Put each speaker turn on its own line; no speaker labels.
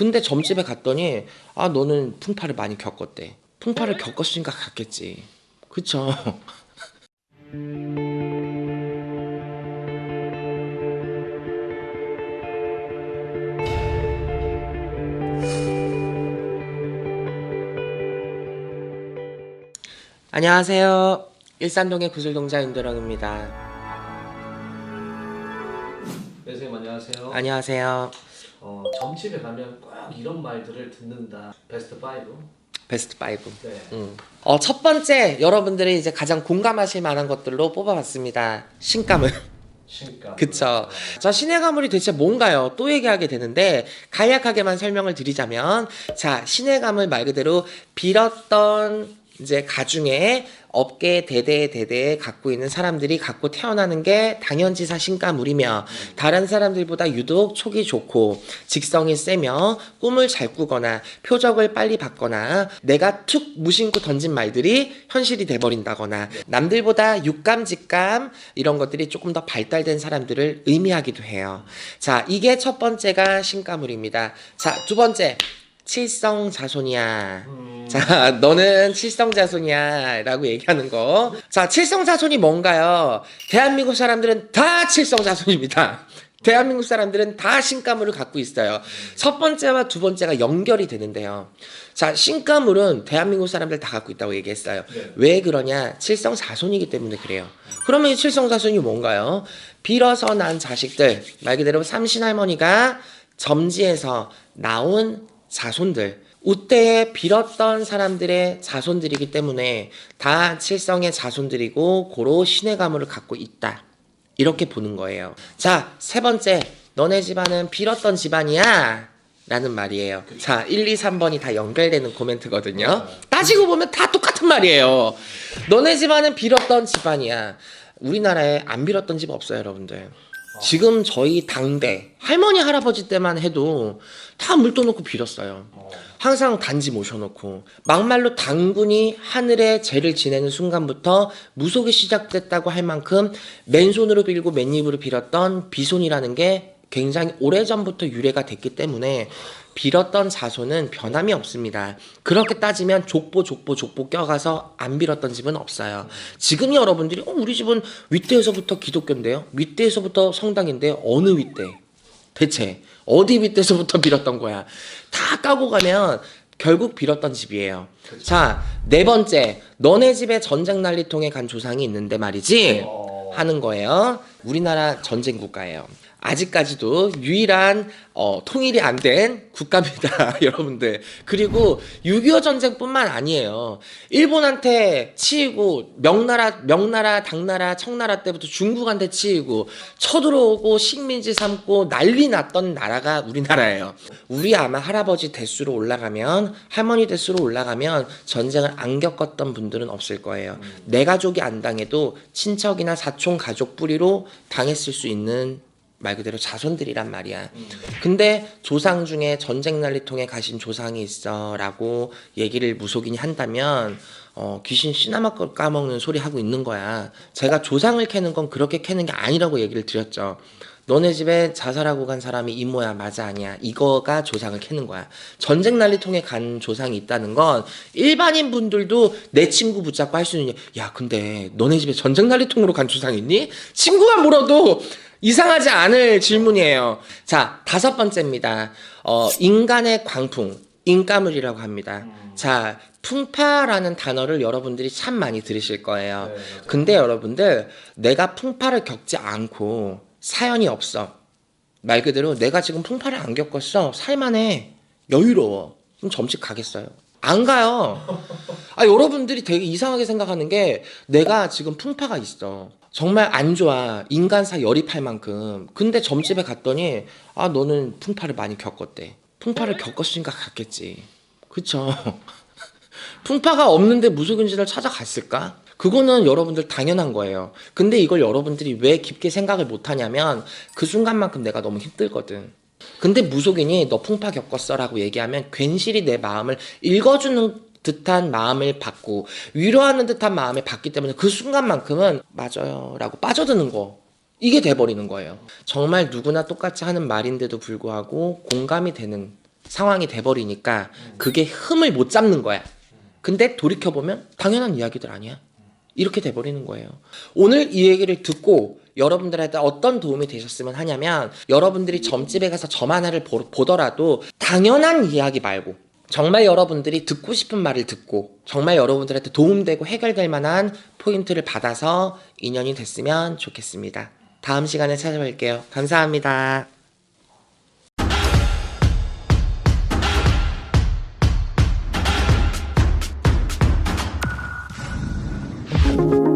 근데 점집에 갔더니 아 너는 풍파를 많이 겪었대. 풍파를 겪었으니까 갔겠지. 그쵸? 안녕하세요. 일산동의 구슬동자 윤도령입니다.
네, 선생님 안녕하세요.
안녕하세요.
어, 점집에 가면 꼭 이런 말들을 듣는다. 베스트 5.
베스트 5.
네.
음. 어, 첫 번째 여러분들이 이제 가장 공감하실 만한 것들로 뽑아봤습니다. 신가물.
신가.
그쵸. 자, 신의 가물이 대체 뭔가요? 또 얘기하게 되는데, 간략하게만 설명을 드리자면, 자, 신의 가물 말 그대로 빌었던 이제 가중에 업계 대대 대대에 갖고 있는 사람들이 갖고 태어나는 게 당연지사 신가물이며 다른 사람들보다 유독 촉이 좋고 직성이 세며 꿈을 잘 꾸거나 표적을 빨리 받거나 내가 툭 무심코 던진 말들이 현실이 돼버린다거나 남들보다 육감 직감 이런 것들이 조금 더 발달된 사람들을 의미하기도 해요. 자 이게 첫 번째가 신가물입니다. 자 두 번째 칠성 자손이야.
음,
자, 너는 칠성 자손이야. 라고 얘기하는 거. 자, 칠성 자손이 뭔가요? 대한민국 사람들은 다 칠성 자손입니다. 대한민국 사람들은 다 신가물을 갖고 있어요. 첫 번째와 두 번째가 연결이 되는데요. 자, 신가물은 대한민국 사람들 다 갖고 있다고 얘기했어요.
네.
왜 그러냐? 칠성자손이기 때문에 그래요. 그러면 이 칠성자손이 뭔가요? 빌어서 난 자식들, 말 그대로 삼신할머니가 점지에서 나온 자손들, 우때에 빌었던 사람들의 자손들이기 때문에 다 칠성의 자손들이고 고로 신의 가물을 갖고 있다. 이렇게 보는 거예요. 자, 세 번째. 너네 집안은 빌었던 집안이야. 라는 말이에요. 자, 1, 2, 3번이 다 연결되는 코멘트거든요. 따지고 보면 다 똑같은 말이에요. 너네 집안은 빌었던 집안이야. 우리나라에 안 빌었던 집 없어요, 여러분들. 지금 저희 당대, 할머니, 할아버지 때만 해도 다물 떠놓고 빌었어요.
어,
항상 단지 모셔놓고 막말로 당군이 하늘에 죄를 지내는 순간부터 무속이 시작됐다고 할 만큼 맨손으로 빌고 맨입으로 빌었던 비손이라는 게 굉장히 오래전부터 유래가 됐기 때문에 빌었던 자손은 변함이 없습니다. 그렇게 따지면 족보 족보 족보 껴가서 안 빌었던 집은 없어요. 지금 여러분들이 어, 우리 집은 윗대에서부터 기독교인데요. 윗대에서부터 성당인데요. 어느 윗대? 대체 어디 밑에서부터 빌었던 거야? 다 까고 가면 결국 빌었던 집이에요. 자, 네 번째. 너네 집에 전쟁 난리통에 간 조상이 있는데 말이지.
어,
하는 거예요. 우리나라 전쟁 국가예요. 아직까지도 유일한 어, 통일이 안 된 국가입니다, 여러분들. 그리고 6.25 전쟁뿐만 아니에요. 일본한테 치이고 명나라, 명나라, 당나라, 청나라 때부터 중국한테 치이고 쳐들어오고 식민지 삼고 난리 났던 나라가 우리나라예요. 우리 아마 할아버지 대수로 올라가면 할머니 대수로 올라가면 전쟁을 안 겪었던 분들은 없을 거예요. 내 가족이 안 당해도 친척이나 사촌 가족 뿌리로 당했을 수 있는 말 그대로 자손들이란 말이야. 근데 조상 중에 전쟁 난리통에 가신 조상이 있어라고 얘기를 무속인이 한다면 어, 귀신 씨나마 걸 까먹는 소리 하고 있는 거야. 제가 조상을 캐는 건 그렇게 캐는 게 아니라고 얘기를 드렸죠. 너네 집에 자살하고 간 사람이 이모야 맞아 아니야 이거가 조상을 캐는 거야 전쟁 난리통에 간 조상이 있다는 건 일반인 분들도 내 친구 붙잡고 할 수 있는 야 근데 너네 집에 전쟁 난리통으로 간 조상 있니? 친구가 물어도 이상하지 않을 질문이에요 자 다섯 번째입니다 어, 인간의 광풍 인가물이라고 합니다 자 풍파라는 단어를 여러분들이 참 많이 들으실 거예요
네.
근데 여러분들 내가 풍파를 겪지 않고 사연이 없어. 말 그대로 내가 지금 풍파를 안 겪었어. 살만해. 여유로워. 그럼 점집 가겠어요? 안 가요. 아, 여러분들이 되게 이상하게 생각하는 게 내가 지금 풍파가 있어. 정말 안 좋아. 인간사 열입할 만큼. 근데 점집에 갔더니 아, 너는 풍파를 많이 겪었대. 풍파를 겪었으니까 갔겠지. 그쵸? 풍파가 없는데 무속인지를 찾아갔을까? 그거는 여러분들 당연한 거예요. 근데 이걸 여러분들이 왜 깊게 생각을 못 하냐면 그 순간만큼 내가 너무 힘들거든. 근데 무속인이 너 풍파 겪었어라고 얘기하면 괜시리 내 마음을 읽어주는 듯한 마음을 받고 위로하는 듯한 마음을 받기 때문에 그 순간만큼은 맞아요라고 빠져드는 거. 이게 돼버리는 거예요. 정말 누구나 똑같이 하는 말인데도 불구하고 공감이 되는 상황이 돼버리니까 그게 흠을 못 잡는 거야. 근데 돌이켜보면 당연한 이야기들 아니야. 이렇게 돼버리는 거예요. 오늘 이 얘기를 듣고 여러분들한테 어떤 도움이 되셨으면 하냐면 여러분들이 점집에 가서 점 하나를 보, 보더라도 당연한 이야기 말고 정말 여러분들이 듣고 싶은 말을 듣고 정말 여러분들한테 도움되고 해결될 만한 포인트를 받아서 인연이 됐으면 좋겠습니다. 다음 시간에 찾아뵐게요. 감사합니다. Bye.